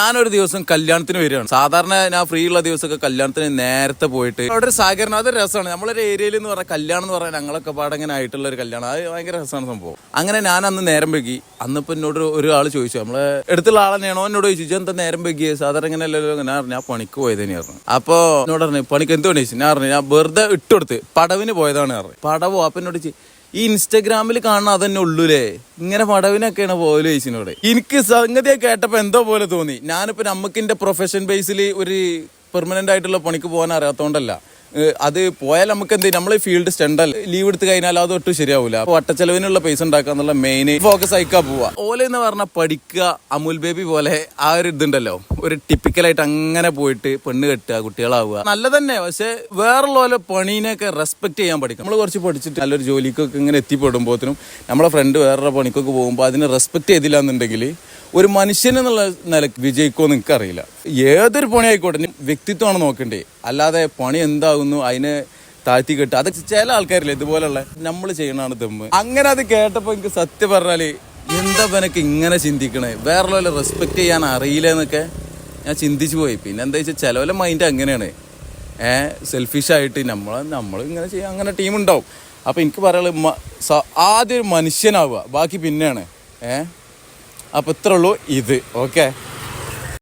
ഞാനൊരു ദിവസം കല്യാണത്തിന് വരികയാണ്. സാധാരണ ഞാൻ ഫ്രീ ഉള്ള ദിവസമൊക്കെ കല്യാണത്തിന് നേരത്തെ പോയിട്ട് അവിടെ ഒരു സഹകരണം അതൊരു രസമാണ്. നമ്മളൊരു ഏരിയയിൽ എന്ന് പറഞ്ഞാൽ കല്യാണം എന്ന് പറഞ്ഞാൽ ഞങ്ങളൊക്കെ പാടങ്ങനെ ആയിട്ടുള്ള ഒരു കല്യാണം. അത് ഭയങ്കര രസമാണ് സംഭവം. അങ്ങനെ ഞാൻ അന്ന് നേരം വൈകി. അന്നിപ്പോ എന്നോട് ഒരാൾ ചോദിച്ചു. നമ്മളെ അടുത്തുള്ള ആൾ തന്നെയാണോ എന്നോട് ചോദിച്ചു. "ഇജ്ജ് എന്താ നേരം വൈകിയത് സാധാരണ ഇങ്ങനെ അല്ലല്ലോ ഞാൻ പറഞ്ഞു, ഞാൻ പണിക്ക് പോയതെന്ന് പറഞ്ഞു. അപ്പൊ എന്നോട് പറഞ്ഞു പണിക്ക് എന്ത് പണി ഞാൻ പറഞ്ഞു ഞാൻ വെറുതെ ഇട്ടുകൊടുത്ത് പടവിന് പോയതാണ് പറഞ്ഞു. പടവോ അപ്പൊ എന്നോട് ഈ ഇൻസ്റ്റഗ്രാമിൽ കാണുന്ന അതന്നെ ഉള്ളൂലേ. ഇങ്ങനെ പടവിനൊക്കെയാണ് പോലെ ചേച്ചിനോട്. എനിക്ക് സംഗതിയെ കേട്ടപ്പോ എന്തോ പോലെ തോന്നി. ഞാനിപ്പോ നമുക്ക് എന്റെ പ്രൊഫഷൻ ബേസിൽ ഒരു പെർമനന്റ് ആയിട്ടുള്ള പണിക്ക് പോകാൻ അറിയാത്തോണ്ടല്ല. അത് പോയാൽ നമുക്ക് എന്ത് നമ്മൾ ഫീൽഡ് സ്റ്റണ്ടല്ല ലീവ് എടുത്ത് കഴിഞ്ഞാൽ അത് ഒട്ടും ശരിയാവില്ല അപ്പൊ വട്ടച്ചെലവിനുള്ള പൈസ ഉണ്ടാക്കുക എന്നുള്ള മെയിൻ ഫോക്കസ് ആയിക്കാ പോവാ. ഓല എന്ന് പറഞ്ഞാൽ പഠിക്കുക അമുൽ ബേബി പോലെ ആ ഒരു ഇതുണ്ടല്ലോ. ഒരു ടിപ്പിക്കലായിട്ട് അങ്ങനെ പോയിട്ട് പെണ്ണ് കെട്ടുക കുട്ടികളാവുക. നല്ലതന്നെ പക്ഷേ വേറുള്ള പണീനെയൊക്കെ റെസ്പെക്ട് ചെയ്യാൻ പഠിക്കും നമ്മൾ കുറച്ച് പഠിച്ചിട്ട് നല്ലൊരു ജോലിക്കൊക്കെ ഇങ്ങനെ എത്തിപ്പെടുമ്പോഴത്തേനും നമ്മളെ ഫ്രണ്ട് വേറൊരു പണിക്കൊക്കെ പോകുമ്പോൾ അതിനെ റെസ്പെക്ട് ചെയ്തില്ല എന്നുണ്ടെങ്കിൽ ഒരു മനുഷ്യൻ എന്നുള്ള നിലയ്ക്ക് വിജയിക്കുമോ നിങ്ങൾക്ക് അറിയില്ല ഏതൊരു പണി ആയിക്കോട്ടെ വ്യക്തിത്വമാണ് നോക്കണ്ടേ. അല്ലാതെ പണി എന്താകുന്നു അതിനെ താഴ്ത്തി കെട്ടുക. അതൊക്കെ ചില ആൾക്കാരില്ല ഇതുപോലുള്ള നമ്മൾ ചെയ്യണതാണ് തെമ്മ് അങ്ങനെ അത് കേട്ടപ്പോൾ എനിക്ക് സത്യം പറഞ്ഞാൽ എന്താ എനിക്ക് ഇങ്ങനെ ചിന്തിക്കണേ? വേറെ റെസ്പെക്ട് ചെയ്യാൻ അറിയില്ല എന്നൊക്കെ ഞാൻ ചിന്തിച്ചു പോയി. പിന്നെ എന്താ വെച്ചാൽ ചിലവല്ല മൈൻഡ് അങ്ങനെയാണ്. ഏഹ് സെൽഫിഷായിട്ട് നമ്മൾ നമ്മൾ ഇങ്ങനെ ചെയ്യുക അങ്ങനെ ടീം ഉണ്ടാവും. അപ്പോൾ എനിക്ക് പറയാനുള്ളത് ആദ്യം ഒരു മനുഷ്യനാവുക. ബാക്കി പിന്നെയാണ്. ഏഹ് അപ്പോൾ ഇത്രയുള്ളൂ ഇത് ഓക്കെ